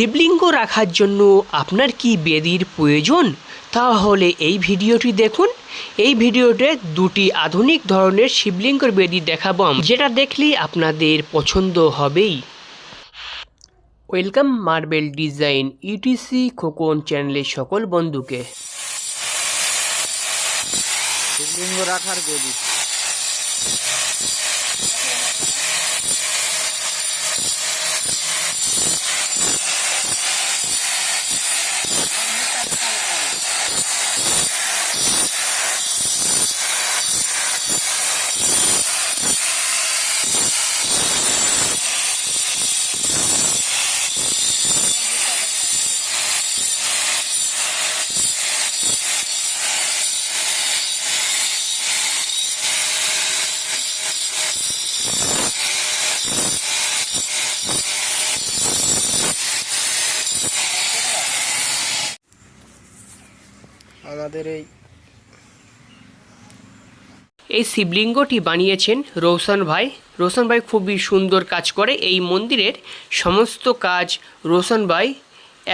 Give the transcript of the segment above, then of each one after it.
শিবলিঙ্গ রাখার জন্য আপনার কি বেদির প্রয়োজন? তাহলে এই ভিডিওটি দেখুন। এই ভিডিওতে দুটি আধুনিক ধরনের শিবলিঙ্গর বেদি দেখাবো যেটা দেখলেই আপনাদের পছন্দ হবেই। Welcome marble design, ETC Khokon চ্যানেলের সকল বন্ধুকে। শিবলিঙ্গ রাখার বেদি। আমাদের এই এই শিবলিঙ্গটি বানিয়েছেন রোশন ভাই। রোশন ভাই খুবই সুন্দর কাজ করে। এই মন্দিরের সমস্ত কাজ রোশন ভাই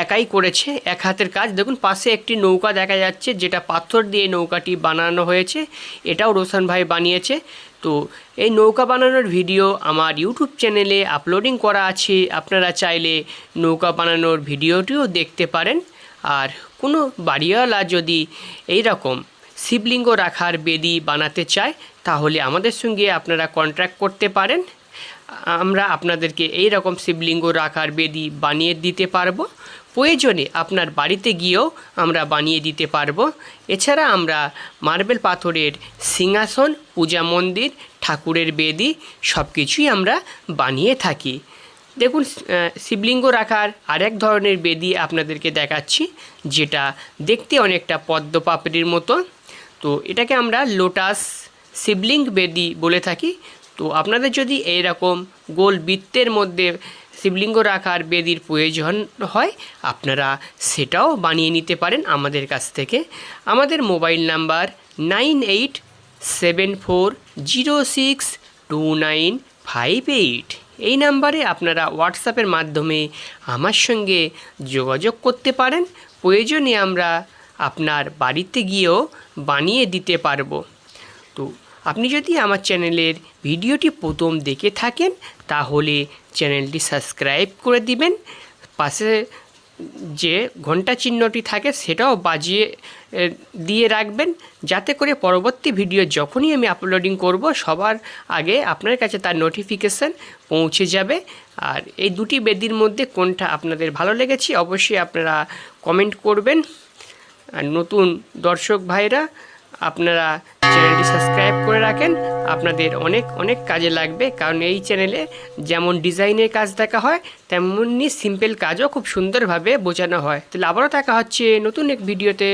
একাই করেছে, এক হাতের কাজ। দেখুন, পাশে একটি নৌকা দেখা যাচ্ছে, যেটা পাথর দিয়ে নৌকাটি বানানো হয়েছে। এটাও রোশন ভাই বানিয়েছে। তো এই নৌকা বানানোর ভিডিও আমার ইউটিউব চ্যানেলে আপলোডিং করা আছে। আপনারা চাইলে নৌকা বানানোর ভিডিওটিও দেখতে পারেন। আর কোনো বাড়িওয়ালা যদি এই রকম শিবলিঙ্গ রাখার বেদি বানাতে চায়, তাহলে আমাদের সঙ্গে আপনারা কন্ট্রাক্ট করতে পারেন। আমরা আপনাদেরকে এই রকম শিবলিঙ্গ রাখার বেদি বানিয়ে দিতে পারব। প্রয়োজনে আপনার বাড়িতে গিয়েও আমরা বানিয়ে দিতে পারব। এছাড়া আমরা মার্বেল পাথরের সিংহাসন, পূজা মন্দির, ঠাকুরের বেদি সব কিছুই আমরা বানিয়ে থাকি। দেখুন শিবলিঙ্গ রাখার আরেক ধরনের বেদি আপনাদেরকে দেখাচ্ছি, যেটা দেখতে অনেকটা পদ্ম পাপড়ির মতো। তো এটাকে আমরা লোটাস শিবলিঙ্গ বেদি বলে থাকি। তো আপনাদের যদি এইরকম গোল বৃত্তের মধ্যে শিবলিঙ্গ রাখার বেদির প্রয়োজন হয়, আপনারা সেটাও বানিয়ে নিতে পারেন আমাদের কাছ থেকে। আমাদের mobile number nine eight seven four zero six two nine five eight. এই নাম্বারে আপনারা হোয়াটসঅ্যাপের মাধ্যমে আমার সঙ্গে যোগাযোগ করতে পারেন। প্রয়োজনে আমরা আপনার বাড়িতে গিয়েও বানিয়ে দিতে পারব। তো আপনি যদি আমার চ্যানেলের ভিডিওটি প্রথম দেখে থাকেন, তাহলে চ্যানেলটি সাবস্ক্রাইব করে দিবেন। পাশে যে ঘণ্টা চিহ্নটি থাকে সেটাও বাজিয়ে দিয়ে রাখবেন। যাতে করে পরবর্তী ভিডিও যখনই আমি আপলোডিং করব, সবার আগে আপনার কাছে তার নোটিফিকেশান পৌঁছে যাবে। আর এই দুটি বেদির মধ্যে কোনটা আপনাদের ভালো লেগেছে, অবশ্যই আপনারা কমেন্ট করবেন। আর নতুন দর্শক ভাইরা আপনারা চ্যানেলটি সাবস্ক্রাইব করে রাখেন। আপনাদের অনেক অনেক কাজে লাগবে, কারণ এই চ্যানেলে যেমন ডিজাইনের কাজ দেখা হয় তেমনি সিম্পল কাজও খুব সুন্দরভাবে বোঝানো হয়। তাহলে আবারও দেখা হচ্ছে নতুন এক ভিডিওতে।